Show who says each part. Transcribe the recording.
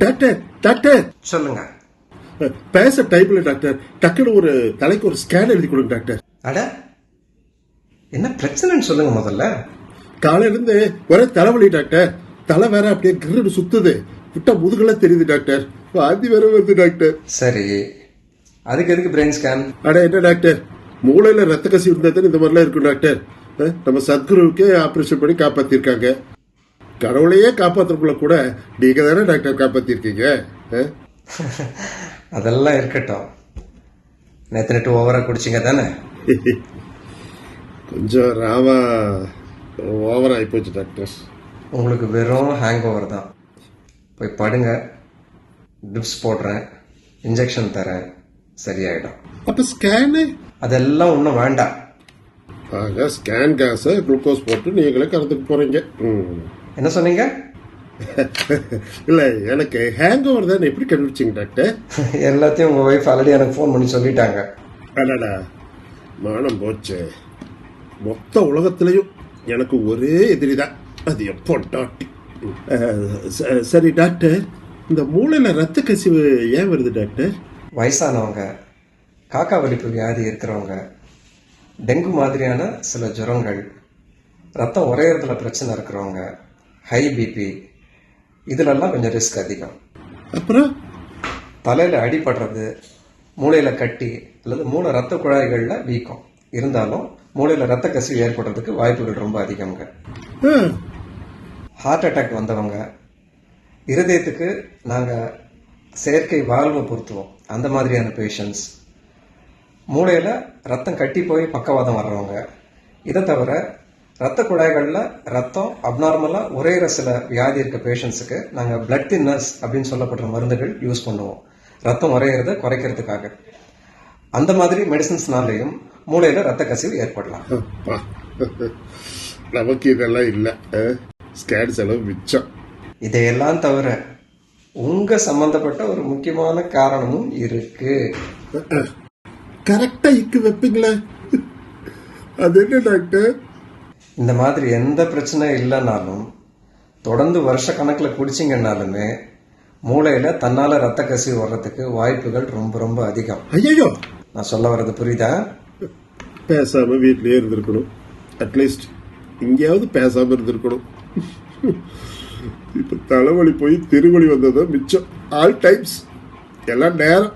Speaker 1: Doctor doctor.
Speaker 2: சொல்லுங்க.
Speaker 1: பேச டைப்ல டாக்டர். டக்குனு ஒரு தலைக்கு ஒரு ஸ்கேன் எழுதி கொடுங்க டாக்டர்.
Speaker 2: அட என்ன பிரச்சனைன்னு சொல்லுங்க முதல்ல.
Speaker 1: காலையில இருந்து ஒரே தலைவலி டாக்டர். தலை வேற அப்படியே கிருன்னு சுத்துது. விட்டா முதுகெல்லாம் தெரியுது டாக்டர். வாந்தி வேற வருது டாக்டர்.
Speaker 2: சரி. அதுக்கு எதுக்கு பிரெயின் ஸ்கேன்
Speaker 1: அட என்ன டாக்டர்? மூளையில ரத்த கசி இருந்ததுன்னு இந்த மாதிரிலாம் இருக்கும் டாக்டர். நம்ம சத்குருவுக்கே ஆபரேஷன் பண்ணி காப்பாத்திருக்காங்க. கடவுளையே காப்பாத்துறதுக்குள்ள கூட நீங்க தானே டாக்டர் காப்பாத்திருக்கீங்க அஹ்?
Speaker 2: அதெல்லாம் இருக்கட்டும். நேற்று நெட்டு ஓவரா குடிச்சிங்க தானே?
Speaker 1: கொஞ்சம் ராவா ஓவர் ஆயிப்போச்சு டாக்டர்.
Speaker 2: உங்களுக்கு வெறும் ஹேங் ஓவர் தான். போய் படுங்க. ட்ரிப்ஸ் போடுறேன். இன்ஜெக்ஷன் தரேன். சரியாயிடும்.
Speaker 1: அப்ப ஸ்கேனு
Speaker 2: அதெல்லாம் ஒன்றும் வேண்டாம்.
Speaker 1: ஆக ஸ்கேன் காசை குளுக்கோஸ் போட்டு நீங்களே கறந்துக்கு போறீங்க. ம்.
Speaker 2: என்ன சொன்னீங்க?
Speaker 1: இல்ல எனக்கு ஹேங் ஓவர் தான் எப்படி கண்டுபிடிச்சிங்க டாக்டர்
Speaker 2: எல்லாத்தையும் உங்கள் ஒய்ஃப் ஆல்ரெடி எனக்கு ஃபோன் பண்ணி சொல்லிட்டாங்க.
Speaker 1: அடடா மானம் போச்சு. மொத்த உலகத்திலையும் எனக்கு ஒரே எதிரி தான். அது எப்போ ச- சரி டாக்டர் இந்த மூளையில ரத்த கசிவு ஏன் வருது டாக்டர்
Speaker 2: வயசானவங்க காக்கா வலிப்பு வியாதி இருக்கிறவங்க டெங்கு மாதிரியான சில ஜுரங்கள் ரத்தம் உறையிறதுல பிரச்சனை இருக்கிறவங்க ஹை பிபி இதுலெல்லாம் கொஞ்சம் ரிஸ்க் அதிகம்.
Speaker 1: அப்புறம்?
Speaker 2: தலையில் அடிபடுறது மூளையில் கட்டி அல்லது மூளை ரத்த குழாய்களில் வீக்கம். இருந்தாலும் மூளையில் ரத்த கசிவு ஏற்படுறதுக்கு வாய்ப்புகள் ரொம்ப அதிகங்க ஹார்ட் அட்டாக் வந்தவங்க இருதயத்துக்கு நாங்கள் செயற்கை வால்வு பொருத்துவோம். அந்த மாதிரியான பேஷண்ட்ஸ் மூளையில் ரத்தம் கட்டி போய் பக்கவாதம் வர்றவங்க. இதை தவிர ரத்த குழாய்களில் ரத்தம் அப்நார்மலாக உறையிற சில வியாதி இருக்க பேஷண்ட்ஸுக்கு நாங்கள் பிளட் தின்னர்ஸ் அப்படின்னு சொல்லப்படுற மருந்துகள் யூஸ் பண்ணுவோம். ரத்தம் உறையிறத குறைக்கிறதுக்காக. அந்த மாதிரி மெடிசின்ஸ்னாலேயும் மூளையில் ரத்த கசிவு ஏற்படலாம்.
Speaker 1: நமக்கு இதெல்லாம் இல்லை. ஸ்கேன் செலவு மிச்சம்.
Speaker 2: இதையெல்லாம் தவிர உங்க சம்பந்தப்பட்ட ஒரு முக்கியமான காரணமும் இருக்கு.
Speaker 1: கரெக்டா இக்கு வைப்பீங்களே? அது என்ன டாக்டர்?
Speaker 2: இந்த மாதிரி எந்த பிரச்சனை இல்லைனாலும் தொடர்ந்து வருஷ கணக்கில் குடிச்சிங்கன்னாலுமே மூளையில தன்னால ரத்த கசிவு வர்றதுக்கு வாய்ப்புகள் ரொம்ப ரொம்ப அதிகம்.
Speaker 1: ஐயோ
Speaker 2: நான் சொல்ல வர்றது புரியுதா?
Speaker 1: பேசாம வீட்லயே இருந்திருக்கணும். அட்லீஸ்ட் இங்கேயாவது பேசாம இருந்திருக்கணும். இப்ப தலைவலி போய் திருவலி வந்ததும் மிச்சம். ஆல் டைம்ஸ் எல்லாம் நேரம்.